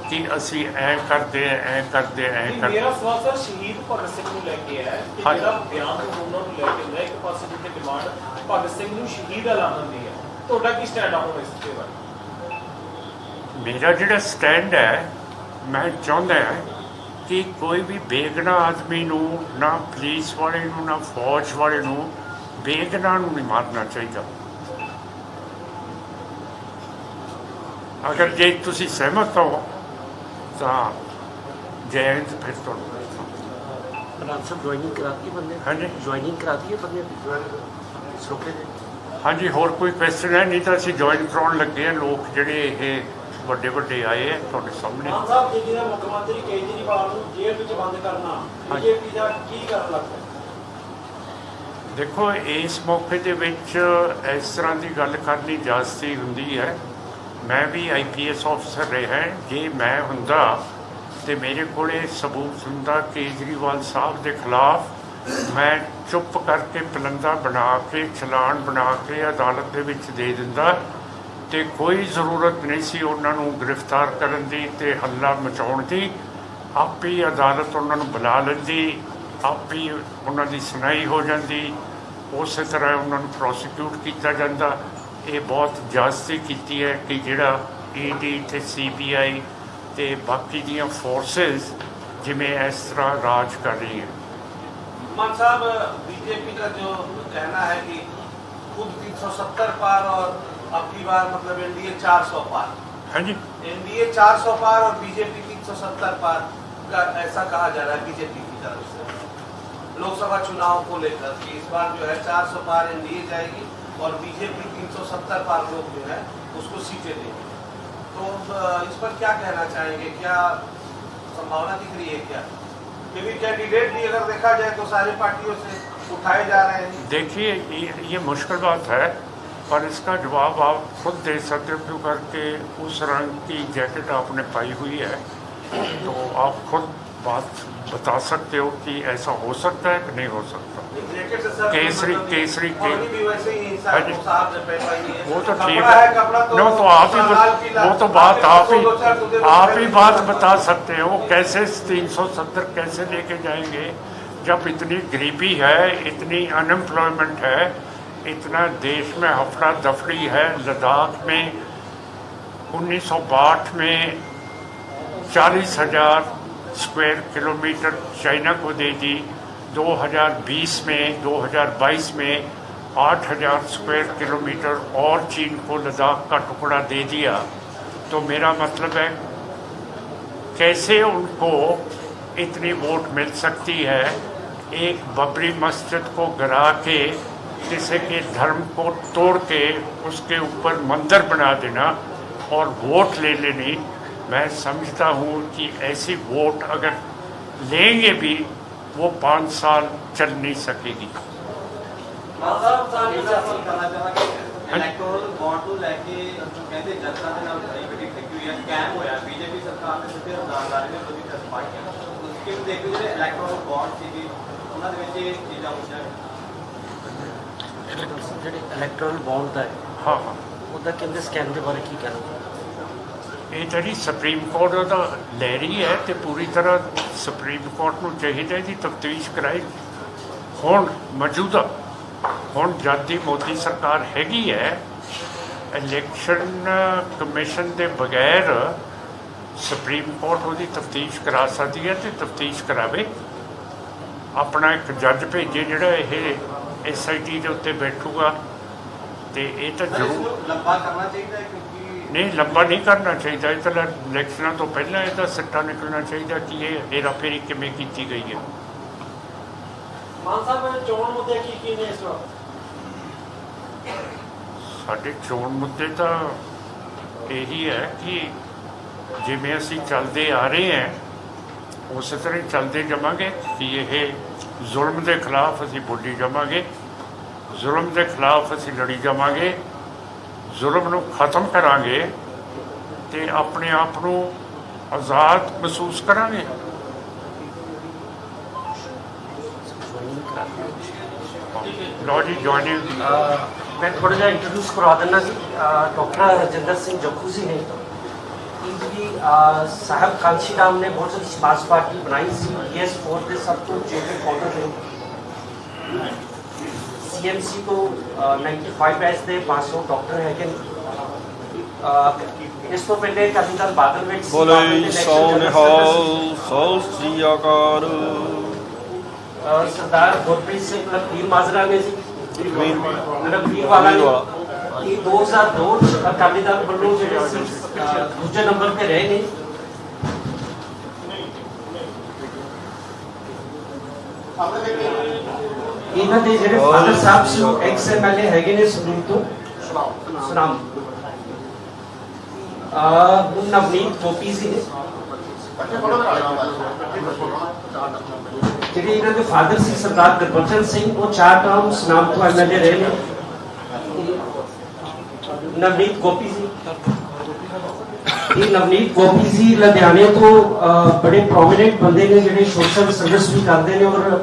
ਕਿ ਅਸੀਂ ਐ ਕਰਦੇ ਐ ਕਰਦੇ ਐ ਕਰਦੇ ਮੇਰਾ ਸਵਾਲ ਸਰ ਸ਼ਹੀਦ ਭਗਤ ਸਿੰਘ ਨੂੰ ਲੈ ਕੇ ਹੈ ਕਿ। ਜਿਹੜਾ ਬਿਆਨ ਉਹਨਾਂ ਨੂੰ ਲੈ ਕੇ ਹੁੰਦਾ ਇੱਕ ਪਾਸੇ ਜਿੱਥੇ ਡਿਮਾਂਡ ਭਗਤ ਸਿੰਘ ਨੂੰ ਸ਼ਹੀਦ ਐਲਾਨਣ ਦੀ ਹੈ। ਤੁਹਾਡਾ ਕੀ ਸਟੈਂਡ ਆ ਹੁਣ ਇਸ ਤੇ ਬਾਰੇ? ਮੇਰਾ ਜਿਹੜਾ ਸਟੈਂਡ ਹੈ ਮੈਂ ਚਾਹੁੰਦਾ ਹਾਂ ਕਿ ਕੋਈ ਵੀ ਬੇਗਨਾ ਆਦਮੀ ਨੂੰ ਨਾ ਪੁਲਿਸ ਵਾਲੇ ਨੂੰ ਨਾ ਫੌਜ ਵਾਲੇ ਨੂੰ ਬੇਗਨਾ ਨੂੰ ਨਹੀਂ ਮਾਰਨਾ ਚਾਹੀਦਾ। ਅਗਰ ਜੇ ਤੁਸੀਂ ਸਹਿਮਤ ਹੋ ਤਾਂ ਜੈ ਹਿੰਦ ਫਿਰ ਤੋਂ ਪ੍ਰਧਾਨ ਜੁਆਇਨਿੰਗ ਕਰਾਤੀ ਬੰਦੇ? ਹਾਂਜੀ। ਜੁਆਇਨਿੰਗ ਕਰਾਤੀ ਹੈ ਬੰਦੇ? ਸੋਕੇ ਦੇ ਹਾਂਜੀ ਹੋਰ ਕੋਈ ਕੁਐਸਚਨ ਹੈ? ਨਹੀਂ ਤਾਂ ਅਸੀਂ ਜੁਆਇਨ ਕਰਾਉਣ ਲੱਗੇ ਹਾਂ। ਲੋਕ ਜਿਹੜੇ ਇਹ ਵੱਡੇ ਵੱਡੇ ਆਏ ਆ ਤੁਹਾਡੇ ਸਾਹਮਣੇ। ਮਾਨ ਸਾਹਿਬ ਜੀ ਜਿਹੜਾ ਮੁੱਖ ਮੰਤਰੀ ਕੇਜਰੀਵਾਲ ਨੂੰ ਜੇਲ੍ਹ ਵਿੱਚ ਬੰਦ ਕਰਨਾ। ਬੀਜੇਪੀ ਦਾ ਕੀ ਕਰਨ ਲੱਗਦਾ ਦੇਖੋ ਇਸ ਮੌਕੇ ਦੇ ਵਿੱਚ ਇਸ ਤਰ੍ਹਾਂ ਦੀ ਗੱਲ ਕਰਨੀ ਜਾਸਤੀ ਹੁੰਦੀ ਹੈ। ਮੈਂ ਵੀ ਆਈਪੀਐਸ ਅਫਸਰ ਰਿਹਾ ਜੇ ਮੈਂ ਹੁੰਦਾ ਤੇ ਮੇਰੇ ਕੋਲੇ ਸਬੂਤ ਹੁੰਦਾ ਕੇਜਰੀਵਾਲ ਸਾਹਿਬ ਦੇ ਖਿਲਾਫ ਮੈਂ ਚੁੱਪ ਕਰਕੇ ਪਲੰਦਾ ਬਣਾ ਕੇ ਚਲਾਨ ਬਣਾ ਕੇ ਅਦਾਲਤ ਦੇ ਵਿੱਚ ਦੇ ਦਿੰਦਾ। ਤੇ ਕੋਈ ਜ਼ਰੂਰਤ ਨਹੀਂ ਸੀ ਉਹਨਾਂ ਨੂੰ ਗ੍ਰਿਫਤਾਰ ਕਰਨ ਦੀ ਤੇ ਹੱਲਾ ਮਚਾਉਣ ਦੀ ਆਪੇ ਹੀ ਅਦਾਲਤ ਉਹਨਾਂ ਨੂੰ ਬੁਲਾ ਲੈਂਦੀ ਆਪੇ ਹੀ ਉਹਨਾਂ ਦੀ ਸੁਣਾਈ ਹੋ ਜਾਂਦੀ ਉਸੇ ਤਰ੍ਹਾਂ ਉਹਨਾਂ ਨੂੰ ਪ੍ਰੋਸੀਕਿਊਟ ਕੀਤਾ ਜਾਂਦਾ ਇਹ ਬਹੁਤ ਜਾਸਤੀ ਕੀਤੀ ਹੈ ਕਿ ਜਿਹੜਾ ਈਡੀ ਤੇ ਸੀਬੀਆਈ ਤੇ ਬਾਕੀ ਦੀਆਂ ਫੋਰਸਸ ਜਿਵੇਂ ਇਸ ਤਰ੍ਹਾਂ ਰਾਜ ਕਰ ਰਹੀ ਹੈ मान साहब बीजेपी का जो कहना है कि खुद 370 पार और اب کی بار مطلب چار سو پار۔ ہاں جی۔ چار سو پار اور بی جے پی تین سو ستر پار ایسا کہا جا رہا ہے بی جے پی کی طرف سے۔ لوک سبھا چناؤ کو لے کر کہ اس بار جو ہے چار سو پار جائے گی اور بی جے پی تین سو ستر پار لوگ جو ہے اس کو سیٹیں دیں گے۔ تو اس پر کیا کہنا چاہیں گے؟ کیا سمبھاونا دکھ رہی ہے کیا؟ کیونکہ کینڈیڈیٹ بھی اگر دیکھا جائے تو ساری پارٹیوں سے اٹھائے جا رہے ہیں۔ دیکھیے یہ مشکل بات ہے۔ पर इसका जवाब आप खुद दे सकते हो क्यों करके उस रंग की जैकेट आपने पाई हुई है तो आप खुद बात बता सकते हो कि ऐसा हो सकता है कि नहीं हो सकता जैकेट से सर केसरी- मतलब केसरी के- पानी भी वैसे ही हिंसा हाँ है, जी। वो साहब ने पहनवाई है वो तो ठीक कपड़ा है कपड़ा तो नो तो आप ही लाल बत- पीला। वो तो बात आपके आप ही दो चार तो दे दो, आप ही पहले बात भी बता सकते हो कैसे 370 कैसे लेके जाएंगे जब इतनी गरीबी है इतनी अनएम्प्लॉयमेंट है اتنا دیش میں ہفڑا دفڑی ہے لداخ میں۔ انیس سو باٹھ میں چالیس ہزار اسکوائر کلومیٹر چائنا کو دے دی۔ دو ہزار بیس میں، دو ہزار بائیس میں آٹھ ہزار اسکوائر کلومیٹر اور چین کو لداخ کا ٹکڑا دے دیا۔ تو میرا مطلب ہے، کیسے ان کو اتنی ووٹ مل سکتی ہے؟ ایک ببری مسجد کو گرا کے جیسے کہ دھرم کو توڑ کے اس کے اوپر مندر بنا دینا اور ووٹ لے لینی میں سمجھتا ہوں کہ ایسی ووٹ اگر لیں گے بھی، وہ پانچ سال چل نہیں سکے گی۔ ہاں جی؟ ਦੇ ਹੈ ਦੇ ਹੋ ਦੇ ਇਹ ਜਿਹੜੇ ਇਲੈਕਟ੍ਰਲ ਬੌਂਡ ਦਾ ਹੈ हाँ हाँ ਉਹਦਾ ਕਹਿੰਦੇ ਸਕੈਮ ਦੇ ਬਾਰੇ ਕੀ ਕਹਿਣਾ? ਇਹ ਜਿਹੜੀ ਸੁਪਰੀਮ ਕੋਰਟ ਉਹਦਾ ਲੈ ਰਹੀ ਹੈ ਤੇ ਪੂਰੀ ਤਰ੍ਹਾਂ ਸੁਪਰੀਮ ਕੋਰਟ ਨੂੰ ਚਾਹੀਦਾ ਇਹਦੀ ਤਫਤੀਸ਼ ਕਰਾਏ ਹੁਣ ਮੌਜੂਦਾ ਹੁਣ ਜਦ ਦੀ ਮੋਦੀ ਸਰਕਾਰ ਹੈਗੀ ਹੈ ਇਲੈਕਸ਼ਨ ਕਮਿਸ਼ਨ ਦੇ ਬਗੈਰ ਸੁਪਰੀਮ ਕੋਰਟ ਉਹਦੀ ਤਫਤੀਸ਼ ਕਰਾ ਸਕਦੀ ਹੈ ਤੇ ਤਫਤੀਸ਼ ਕਰਾਵੇ। ਆਪਣਾ ਇੱਕ ਜੱਜ ਭੇਜੇ ਜਿਹੜਾ ਇਹ ਐਸਆਈਟੀ ਦੇ ਉੱਤੇ ਬੈਠੂਗਾ ਤੇ ਇਹ ਤਾਂ ਜ਼ਰੂਰ ਲੰਬਾ ਕਰਨਾ ਚਾਹੀਦਾ ਹੈ ਕਿਉਂਕਿ ਨਹੀਂ ਲੰਬਾ ਨਹੀਂ ਕਰਨਾ ਚਾਹੀਦਾ। ਇਹ ਤਾਂ ਇਲੈਕਸ਼ਨਾਂ ਤੋਂ ਪਹਿਲਾਂ ਇਹ ਤਾਂ ਸਿੱਟਾ ਨਿਕਲਣਾ ਚਾਹੀਦਾ ਕਿ ਇਹ ਹੇਰਾ ਫੇਰੀ ਕਿਵੇਂ ਕੀਤੀ ਗਈ ਹੈ। ਸਾਡੇ ਚੋਣ ਮੁੱਦੇ ਤਾਂ ਇਹੀ ਹੈ ਕਿ ਜਿਵੇਂ ਅਸੀਂ ਚੱਲਦੇ ਆ ਰਹੇ ਹਾਂ ਉਸੇ ਤਰ੍ਹਾਂ ਹੀ ਚੱਲਦੇ ਜਾਵਾਂਗੇ ਕਿ ਇਹ ਜ਼ੁਲਮ ਦੇ ਖਿਲਾਫ ਅਸੀਂ ਬੋਲੀ ਜਾਵਾਂਗੇ, ਜ਼ੁਲਮ ਦੇ ਖਿਲਾਫ ਅਸੀਂ ਲੜੀ ਜਾਵਾਂਗੇ, ਜ਼ੁਲਮ ਨੂੰ ਖਤਮ ਕਰਾਂਗੇ ਤੇ ਆਪਣੇ ਆਪ ਨੂੰ ਆਜ਼ਾਦ ਮਹਿਸੂਸ ਕਰਾਂਗੇ। ਲੋ ਜੀ ਜੁਆਇਨਿੰਗ ਮੈਂ ਥੋੜਾ ਜਿਹਾ ਇੰਟਰੋਡਿਊਸ ਕਰਾ ਦਿੰਦਾ ਜੀ ਡਾਕਟਰ ਰਜਿੰਦਰ ਸਿੰਘ ਜੱਖੂ ਸੀ ਨੇ। ਇਹ ਜਿਹੜੀ ਅਹ ਸਾਹਿਬ ਕਾਂਸ਼ੀ ਰਾਮ ਨੇ ਬਹੁਤ ਸਾਰੀ ਸਮਾਜ ਪਾਰਟੀ ਬਣਾਈ ਸੀ ਯੈਸ ਫੋਰ ਦੇ ਸਭ ਤੋਂ ਚੇਤੇ ਫਾਊਂਡਰ ਨੇ ਸੀਐਮਸੀ ਤੋਂ ਅਹ 95 ਬੈਚ ਦੇ ਪਾਸ ਆਊਟ ਡਾਕਟਰ ਹੈਗੇ ਨੇ ਅਹ ਇਸ ਤੋਂ ਪਹਿਲੇ ਅਕਾਲੀ ਦਲ ਬਾਦਲ ਵਿੱਚ ਸੀ, ਬਾਦਲ ਦੇ ਬੋਲੇ election ਸੋ general ਨਿਹਾਲ ਸਤਿ ਸ੍ਰੀ ਅਕਾਲ ਅਹ ਸਰਦਾਰ ਗੁਰਪ੍ਰੀਤ ਸਿੰਘ ਲਖਵੀਰ ਮਾਜਰਾ ਨੇ ਜੀ ਵੀਰ- ਲਖਵੀਰ ਵਾਲਾ ਨੇ ਵਾਲਾ। ਇਹ 2002 ਚ ਅਕਾਲੀ ਦਲ ਵੱਲੋਂ ਜਿਹੜੇ ਸੀ ਅਹ, ਦੂਜੇ ਨੰਬਰ ਤੇ ਰਹੇ ਨੇ ਇਹਨਾਂ ਦੇ ਜਿਹੜੇ ਫਾਦਰ ਸਾਹਿਬ ਸੀ ਉਹ ਐਕਸ ਐਮਐਲਏ ਹੈਗੇ ਨੇ ਸੁਨੀਲ ਤੋਂ ਸੁਨਾਮ ਆ ਨਵਨੀਤ ਗੋਪੀ ਸੀ ਨੇ ਜਿਹੜੇ ਇਹਨਾਂ ਦੇ ਫਾਦਰ ਸੀ ਸਰਦਾਰ ਗੁਰਬਚਨ ਸਿੰਘ ਉਹ ਚਾਰ ਟਰਮ ਸੁਨਾਮ ਤੋਂ ਐਮਐਲਏ ਰਹੇ ਨੇ ਨਵਨੀਤ ਗੋਪੀ ਜੀ ਇਹ ਨਵਨੀਤ ਗੋਪੀ ਜੀ ਲੁਧਿਆਣੇ ਤੋਂ ਅਹ, ਬੜੇ ਪ੍ਰੋਮਿਨੈਂਟ ਬੰਦੇ ਨੇ ਜਿਹੜੇ ਸੋਸ਼ਲ ਸਰਵਿਸ ਵੀ ਕਰਦੇ ਨੇ ਔਰ